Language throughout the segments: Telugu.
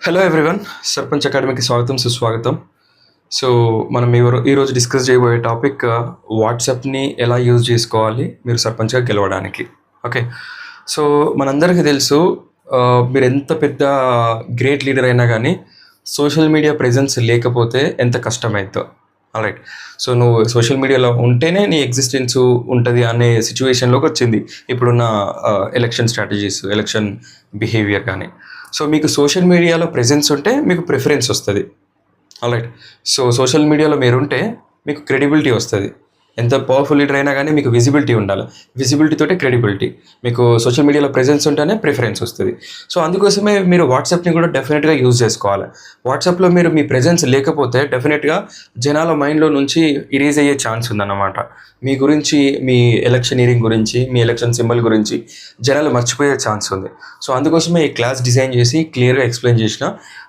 హలో ఎవ్రీవన్ సర్పంచ్ అకాడమీకి స్వాగతం సుస్వాగతం. సో మనం ఎవరు ఈరోజు డిస్కస్ చేయబోయే టాపిక్ వాట్సాప్ని uh, ఎలా యూజ్ చేసుకోవాలి మీరు సర్పంచ్గా గెలవడానికి. ఓకే సో మనందరికీ తెలుసు uh, మీరు ఎంత పెద్ద గ్రేట్ లీడర్ అయినా కానీ సోషల్ మీడియా ప్రెజెన్స్ లేకపోతే ఎంత కష్టమైద్దో. రైట్ సో నువ్వు సోషల్ మీడియాలో ఉంటేనే నీ ఎగ్జిస్టెన్స్ ఉంటుంది అనే సిచ్యువేషన్లోకి వచ్చింది. ఇప్పుడున్న ఎలక్షన్ స్ట్రాటజీస్ ఎలక్షన్ బిహేవియర్ కానీ సో మీకు సోషల్ మీడియాలో ప్రెజెన్స్ ఉంటే మీకు ప్రిఫరెన్స్ వస్తుంది. రైట్ సో సోషల్ మీడియాలో మీరుంటే మీకు క్రెడిబిలిటీ వస్తుంది. ఎంత పవర్ఫుల్ లీడర్ అయినా కానీ మీకు విజిబిలిటీ ఉండాలి. విజిబిలిటీ తోటే క్రెడిబిలిటీ మీకు సోషల్ మీడియాలో ప్రెజెన్స్ ఉంటేనే ప్రిఫరెన్స్ వస్తుంది. సో అందుకోసమే మీరు వాట్సాప్ని కూడా డెఫినెట్గా యూజ్ చేసుకోవాలి. వాట్సాప్లో మీరు మీ ప్రెజెన్స్ లేకపోతే డెఫినెట్గా జనాల మైండ్లో నుంచి ఇరేజ్ అయ్యే ఛాన్స్ ఉందన్నమాట. మీ గురించి మీ ఎలక్షనీరింగ్ గురించి మీ ఎలక్షన్ సింబల్ గురించి జనాలు మర్చిపోయే ఛాన్స్ ఉంది. సో అందుకోసమే ఈ క్లాస్ డిజైన్ చేసి క్లియర్గా ఎక్స్ప్లెయిన్ చేసిన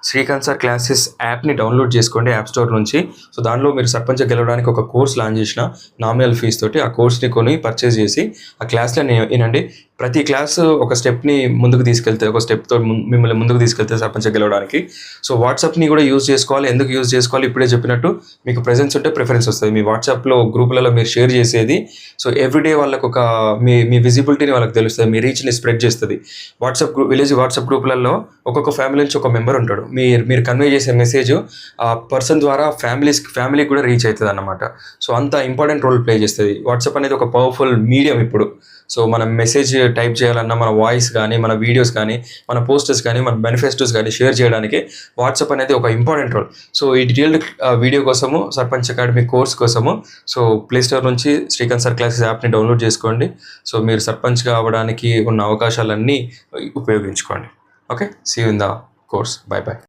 శ్రీకాంత్ సార్ క్లాసెస్ యాప్ని డౌన్లోడ్ చేసుకోండి యాప్ స్టోర్ నుంచి. సో దానిలో మీరు సర్పంచ్ గెలవడానికి ఒక కోర్స్ లాంచ్ చేసిన నామినల్ ఫీజ్ తోటి ఆ కోర్స్ని కొని పర్చేస్ చేసి ఆ క్లాస్లో ఏంటంటే ప్రతి క్లాస్ ఒక స్టెప్ని ముందుకు తీసుకెళ్తే ఒక స్టెప్తో మిమ్మల్ని ముందుకు తీసుకెళ్తే సర్పంచ్ గెలవడానికి. సో వాట్సాప్ని కూడా యూజ్ చేసుకోవాలి. ఎందుకు యూజ్ చేసుకోవాలి? ఇప్పుడే చెప్పినట్టు మీకు ప్రెజెన్స్ ఉంటే ప్రిఫరెన్స్ వస్తుంది. మీ వాట్సాప్లో గ్రూపులలో మీరు షేర్ చేసేది. సో ఎవ్రీడే వాళ్ళకు ఒక మీ మీ విజిబిలిటీని వాళ్ళకి తెలుస్తుంది. మీ రీచ్ని స్ప్రెడ్ చేస్తుంది. వాట్సాప్ గ్రూప్ విలేజ్ వాట్సాప్ గ్రూపులలో ఒక్కొక్క ఫ్యామిలీ నుంచి ఒక మెంబర్ ఉంటాడు. మీరు మీరు కన్వే చేసే మెసేజ్ ఆ పర్సన్ ద్వారా ఫ్యామిలీస్ ఫ్యామిలీకి కూడా రీచ్ అవుతుంది అన్నమాట సో అంత ఇంపార్టెంట్ రోల్ ప్లే చేస్తుంది. వాట్సాప్ అనేది ఒక పవర్ఫుల్ మీడియం ఇప్పుడు. సో మనం మెసేజ్ టైప్ చేయాలన్నా మన వాయిస్ కానీ మన వీడియోస్ కానీ మన పోస్టర్స్ కానీ మన మేనిఫెస్టోస్ కానీ షేర్ చేయడానికి వాట్సాప్ అనేది ఒక ఇంపార్టెంట్ రోల్. సో ఈ డీటెయిల్డ్ వీడియో కోసము సర్పంచ్ అకాడమీ కోర్స్ కోసము సో ప్లేస్టోర్ నుంచి శ్రీకాంత్ సార్ క్లాసెస్ యాప్ని డౌన్లోడ్ చేసుకోండి. సో మీరు సర్పంచ్గా అవ్వడానికి ఉన్న అవకాశాలన్నీ ఉపయోగించుకోండి. Okay? See in the course bye bye